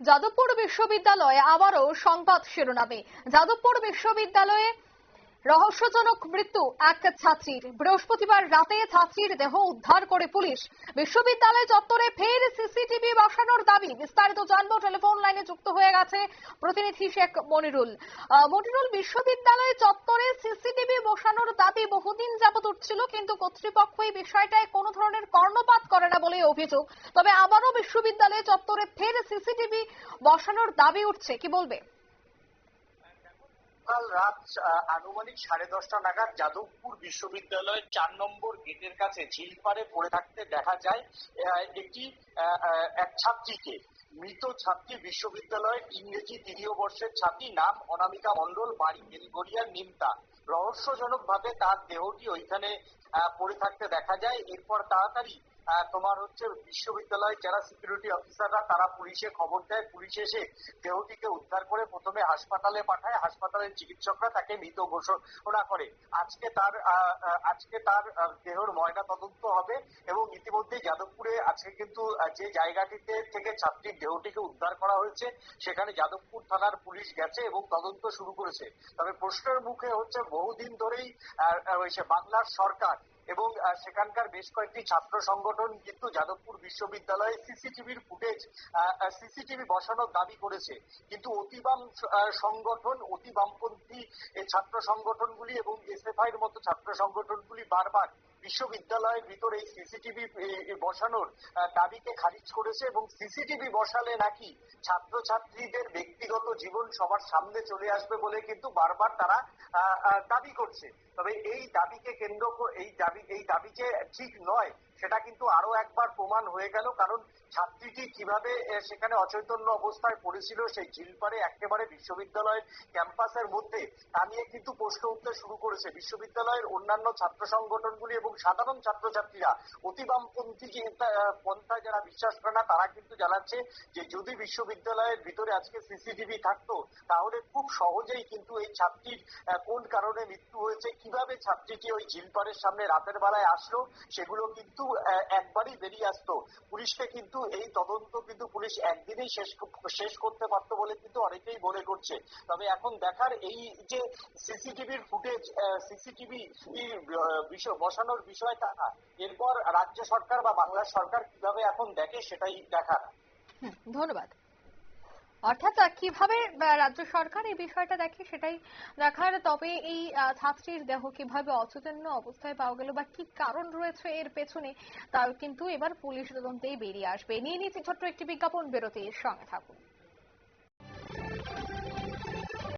যাদবপুর বিশ্ববিদ্যালয়ে আবারও সংবাদ শিরোনামে। যাদবপুর বিশ্ববিদ্যালয়ে রহস্যজনক মৃত্যু এক ছাত্রীর। বৃহস্পতিবার রাতে ছাত্রীর দেহ উদ্ধার করে পুলিশ। বিশ্ববিদ্যালয় চত্বরে ফের সিসিটিভি বসানোর দাবি বিস্তারিত জানব। টেলিফোন লাইনে যুক্ত হয়ে গেছে প্রতিনিধি শেখ মনিরুল। মনিরুল, বিশ্ববিদ্যালয় চত্বরে সিসিটিভি বসানোর দাবি বহুদিন যাবত উঠছিল, কিন্তু কর্তৃপক্ষ এই বিষয়টায় কোনো ধরনের কর্ণপাত করে না বলে অভিযোগ। তবে আবারও বিশ্ববিদ্যালয় চত্বরে ফের সিসিটিভি বসানোর দাবি উঠছে। কি বলবে? কাল রাত আনুমানিক সাড়ে দশটা নাগাদ যাদবপুর বিশ্ববিদ্যালয়ের চার নম্বর গেটের কাছে ঝিলপাড়ে পড়ে থাকতে দেখা যায় একটি এক ছাত্রীকে। মৃত ছাত্রী বিশ্ববিদ্যালয়ের ইংরেজি তৃতীয় বর্ষের ছাত্রী, নাম অনামিকা মণ্ডল, বাড়ি বেলগড়িয়ার নিমতা। রহস্যজনক ভাবে তার দেহটি ওইখানে পড়ে থাকতে দেখা যায়। এরপর তাড়াতাড়ি তোমার হচ্ছে বিশ্ববিদ্যালয়ের যারা সিকিউরিটি অফিসাররা তারা পুলিশে খবর দেয়। পুলিশ এসে দেহটিকে উদ্ধার করে প্রথমে হাসপাতালে পাঠায়। হাসপাতালের চিকিৎসকরা তাকে মৃত ঘোষণা করে। আজকে তার আজকে তার দেহর ময়না তদন্ত হবে এবং ইতিমধ্যে যাদবপুরে আজকে কিন্তু যে জায়গাটিতে থেকে ছাত্রীর দেহটিকে উদ্ধার করা হয়েছে, সেখানে যাদবপুর থানার পুলিশ গেছে এবং তদন্ত শুরু করেছে। তবে প্রশ্নের মুখে হচ্ছে বহুদিন ধরেই বাংলার সরকার এবং সেখানকার বেশ কয়েকটি ছাত্র সংগঠন কিন্তু যাদবপুর বিশ্ববিদ্যালয়ে সিসিটিভির ফুটেজ সিসিটিভি বসানোর দাবি করেছে। কিন্তু অতিবাম সংগঠন অতি বামপন্থী ছাত্র সংগঠনগুলি এবং এসএফআই এর মতো ছাত্র সংগঠনগুলি বারবার বিশ্ববিদ্যালয়ের ভিতরে সিসিটিভি বসানোর দাবিকে খারিজ করেছে এবং সিসিটিভি বসালে নাকি ছাত্রছাত্রীদের ব্যক্তিগত জীবন সবার সামনে চলে আসবে বলে কিন্তু বারবার তারা দাবি করছে। তবে এই দাবিকে কেন্দ্র এই দাবি এই দাবি যে ঠিক নয় সেটা কিন্তু আরও একবার প্রমাণ হয়ে গেল, কারণ ছাত্রীটি কীভাবে সেখানে অচৈতন্য অবস্থায় পড়েছিল সেই ঝিলপাড়ে, একেবারে বিশ্ববিদ্যালয়ের ক্যাম্পাসের মধ্যে। তা নিয়ে কিন্তু প্রশ্ন উঠতে শুরু করেছে। বিশ্ববিদ্যালয়ের অন্যান্য ছাত্র সংগঠনগুলি এবং সাধারণ ছাত্রছাত্রীরা অতি বামপন্থী পন্থায় যারা বিশ্বাস করে না তারা কিন্তু জানাচ্ছে যে, যদি বিশ্ববিদ্যালয়ের ভিতরে আজকে সিসিটিভি থাকতো, তাহলে খুব সহজেই কিন্তু এই ছাত্রীর কোন কারণে মৃত্যু হয়েছে, কীভাবে ছাত্রীটি ওই ঝিলপাড়ের সামনে রাতের বেলায় আসলো, সেগুলো কিন্তু একবারই বেরিয়ে আসতো। পুলিশকে কিন্তু এই তদন্ত কিন্তু পুলিশ একদিনেই শেষ শেষ করতে পারতো বলে কিন্তু অনেকেই মনে করছে। তবে এখন দেখার এই যে সিসিটিভির ফুটেজ সিসিটিভি বসানোর বিষয় বিষয়টা এরপর রাজ্য সরকার বা বাংলা সরকার কীভাবে এখন দেখে সেটাই দেখার। ধন্যবাদ। অর্থাৎ কীভাবে রাজ্য সরকার এই বিষয়টা দেখে সেটাই দেখার। তবে এই ছাত্রীর দেহ কীভাবে অচেতন্য অবস্থায় পাওয়া গেল বা কি কারণ রয়েছে এর পেছনে, তাও কিন্তু এবার পুলিশ তদন্তেই বেরিয়ে আসবে। নিয়ে নিচ্ছি ছোট্ট একটি বিজ্ঞাপন, বিরতির সঙ্গে থাকুন।